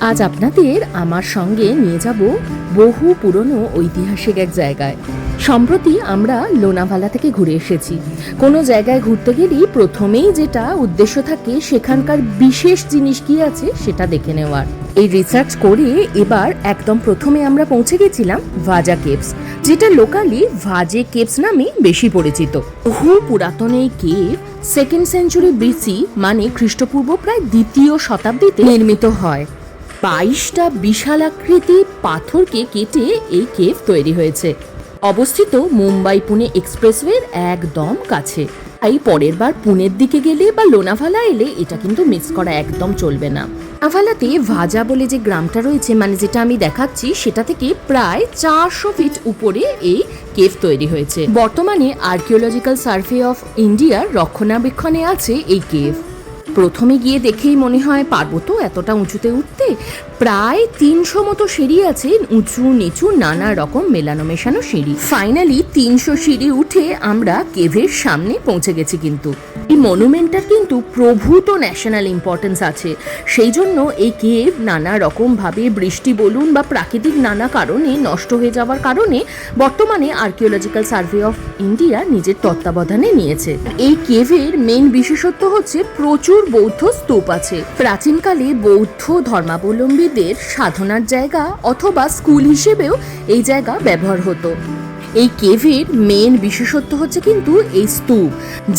আজ আপনাদের আমার সঙ্গে নিয়ে যাব বহু পুরনো ঐতিহাসিক এক জায়গায়। সম্প্রতি আমরা লোনাভালা থেকে ঘুরে এসেছি। কোনো জায়গায় ঘুরতে গেলেই প্রথমেই যেটা উদ্দেশ্য থাকে সেখানকার বিশেষ জিনিস কি আছে সেটা দেখে নেওয়ার। এই রিসার্চ করে এবার একদম প্রথমে আমরা পৌঁছে গেছিলাম ভাজা কেভস, যেটা লোকালি ভাজে কেভস নামে বেশি পরিচিত। বহু পুরাতন এই কেভ সেকেন্ড সেঞ্চুরি বিসি মানে খ্রিস্টপূর্ব প্রায় দ্বিতীয় শতাব্দীতে নির্মিত হয়। বাইশটা বিশাল আকৃতি পাথরকে কেটে এই কেভ তৈরি হয়েছে। অবস্থিত মুম্বাই পুনে এক্সপ্রেসওয়ের একদম কাছে। তাই পরের বার পুনের দিকে গেলে বা লোনাভালা এলে এটা কিন্তু মিস করা একদম চলবে না। লোনাভালাতে ভাজা বলে যে গ্রামটা রয়েছে মানে যেটা আমি দেখাচ্ছি, সেটা থেকে প্রায় চারশো ফিট উপরে এই কেভ তৈরি হয়েছে। বর্তমানে আর্কিওলজিক্যাল সার্ভে অফ ইন্ডিয়ার রক্ষণাবেক্ষণে আছে এই কেভ। প্রথমে গিয়ে দেখেই মনে হয় পারব তো এতটা উঁচুতে উঠতে প্রায় তিনশো মতো সিঁড়ি আছে, উঁচু, নিচু, নানা রকম মেলানো মেশানো সিঁড়ি। ফাইনালি তিনশো সিঁড়ি উঠে আমরা কেভের সামনে পৌঁছে গেছি কিন্তু। এই মনুমেন্টটার কিন্তু প্রভূত ন্যাশনাল ইম্পর্টেন্স আছে। সেই জন্য এই কেভ নানা রকমভাবে বৃষ্টি বলুন বা প্রাকৃতিক নানা কারণে নষ্ট হয়ে যাওয়ার কারণে বর্তমানে আর্কিওলজিক্যাল সার্ভে অফ ইন্ডিয়া নিজের তত্ত্বাবধানে নিয়েছে। এই কেভের মেন বিশেষত্ব হচ্ছে প্রচুর বৌদ্ধ স্তূপ আছে। প্রাচীনকালে বৌদ্ধ ধর্মাবলম্বীদের সাধনার জায়গা অথবা স্কুল হিসেবেও এই জায়গা ব্যবহার হতো। এই কেভের মেন বিশেষত্ব হচ্ছে কিন্তু এই স্তূপ,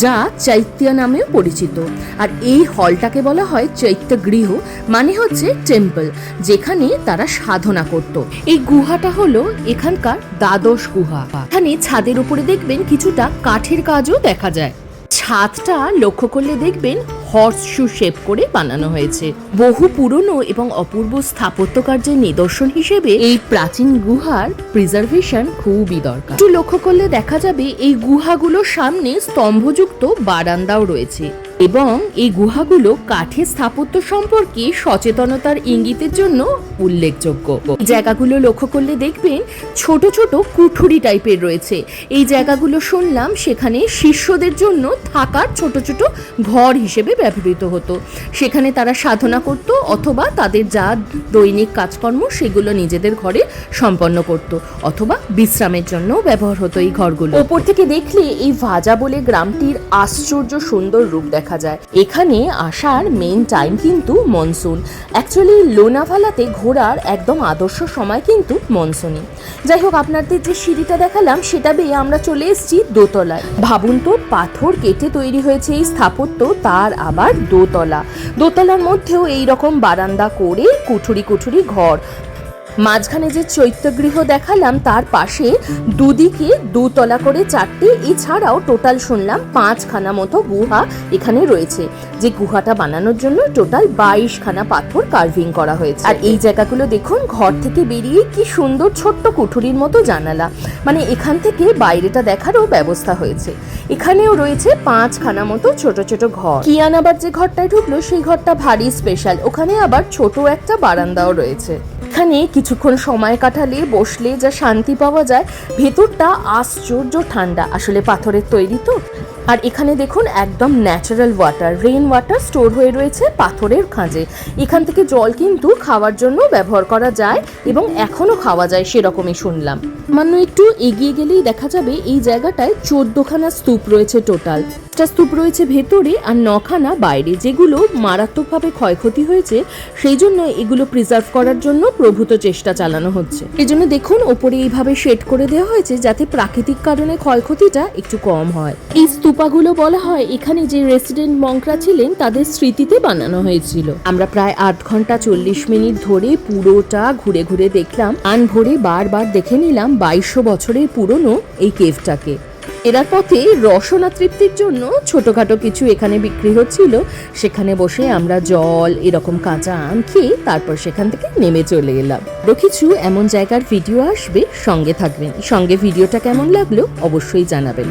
যা চৈত্য নামেও পরিচিত। আর এই হলটাকে বলা হয় চৈত্য গৃহ মানে হচ্ছে টেম্পল যেখানে তারা সাধনা করত। এই গুহাটা হলো এখানকার দ্বাদশ গুহা। এখানে ছাদের উপরে দেখবেন কিছুটা কাঠের কাজও দেখা যায়। ছাদটা লক্ষ্য করলে দেখবেন হর্স শু শেপ করে বানানো হয়েছে। বহু পুরনো এবং অপূর্ব স্থাপত্যকার্যের নিদর্শন হিসেবে এই প্রাচীন গুহার প্রিজার্ভেশন খুবই দরকার। একটু লক্ষ্য করলে দেখা যাবে এই গুহাগুলোর সামনে স্তম্ভযুক্ত বারান্দাও রয়েছে। এবং এই গুহাগুলো কাঠের স্থাপত্য সম্পর্কে সচেতনতার ইঙ্গিতের জন্য উল্লেখযোগ্য। জায়গাগুলো লক্ষ্য করলে দেখবেন ছোট ছোট কুঠুরি টাইপের রয়েছে। এই জায়গাগুলো শুনলাম সেখানে শিষ্যদের জন্য থাকার ছোট ছোট ঘর হিসেবে ব্যবহৃত হতো। সেখানে তারা সাধনা করত অথবা তাদের যা দৈনিক কাজকর্ম সেগুলো নিজেদের ঘরে সম্পন্ন করত অথবা বিশ্রামের জন্য ব্যবহার হতো এই ঘরগুলো। ওপর থেকে দেখলে এই ভাজা বলে গ্রামটির আশ্চর্য সুন্দর রূপ দেখা যায়। এখানে আসার মেন টাইম কিন্তু মনসুন অ্যাকচুয়ালি লোনাভালাতে ঘোরার একদম আদর্শ সময় কিন্তু মনসুনই যাই হোক, আপনাদের যে সিঁড়িটা দেখালাম, সেটা বেয়ে আমরা চলে এসেছি দোতলায়। ভাবুন তো, পাথর কেটে তৈরি হয়েছে এই স্থাপত্য, তার আবার দোতলা। দোতলার মধ্যেও এই রকম বারান্দা করে কুঠুরি কুঠুরি ঘর। মাঝখানে যে চৈত্যগৃহ দেখালাম, তার পাশে দুদিকে দুতলা করে চারটে, এছাড়াও টোটাল শুনলাম পাঁচখানা মতো গুহা এখানে রয়েছে। যে গুহাটা বানানোর জন্য টোটাল বাইশখানা পাথর কার্ভিং করা হয়েছে। আর এই জায়গাগুলো দেখুন, ঘর থেকে বেরিয়ে কি সুন্দর ছোট্ট কুঠুরির মতো জানালা। মানে এখান থেকে বাইরেটা দেখারও ব্যবস্থা হয়েছে। এখানেও রয়েছে পাঁচখানা মতো ছোট ছোট ঘর। কিয়ান আবার যে ঘরটায় ঢুকলো, সেই ঘরটা ভারী স্পেশাল ওখানে আবার ছোট একটা বারান্দাও রয়েছে। এখানে কিছুক্ষণ সময় কাটালে, বসলে যা শান্তি পাওয়া যায়, ভেতরটা আশ্চর্য ঠান্ডা। আসলে পাথরের তৈরি তো। আর এখানে দেখুন একদম natural water rain water store হয়ে রয়েছে পাথরের খাঁজে। এখান থেকে জল কিন্তু খাওয়ার জন্য ব্যবহার করা যায় এবং এখনও খাওয়া যায় সেরকমই শুনলাম। সামান্য একটু এগিয়ে গেলেই দেখা যাবে এই জায়গাটায় চোদ্দখানা স্তূপ রয়েছে টোটাল স্তূপ রয়েছে ভেতরে আর নখানা বাইরে, যেগুলো মারাত্মকভাবে ক্ষয়ক্ষতি হয়েছে। সেই জন্য এগুলো প্রিজার্ভ করার জন্য প্রভূত চেষ্টা চালানো হচ্ছে। এই জন্য দেখুন ওপরে এইভাবে শেড করে দেওয়া হয়েছে যাতে প্রাকৃতিক কারণে ক্ষয়ক্ষতিটা একটু কম হয়। এই স্তূপাগুলো বলা হয়, এখানে যে রেসিডেন্ট মঙ্করা ছিলেন, তাদের স্মৃতিতে বানানো হয়েছিল। আমরা প্রায় আট ঘণ্টা চল্লিশ মিনিট ধরে পুরোটা ঘুরে ঘুরে দেখলাম, আন ভরে বারবার দেখে নিলাম বাইশশো বছরের পুরনো এই কেভটাকে। এরার পথে রসনা তৃপ্তির জন্য ছোটখাটো কিছু এখানে বিক্রি হচ্ছিল। সেখানে বসে আমরা জল, এরকম কাঁচা আম খেয়ে তারপর সেখান থেকে নেমে চলে এলাম। আরও কিছু এমন জায়গার ভিডিও আসবে, সঙ্গে থাকবেন। সঙ্গে ভিডিওটা কেমন লাগল অবশ্যই জানাবেন।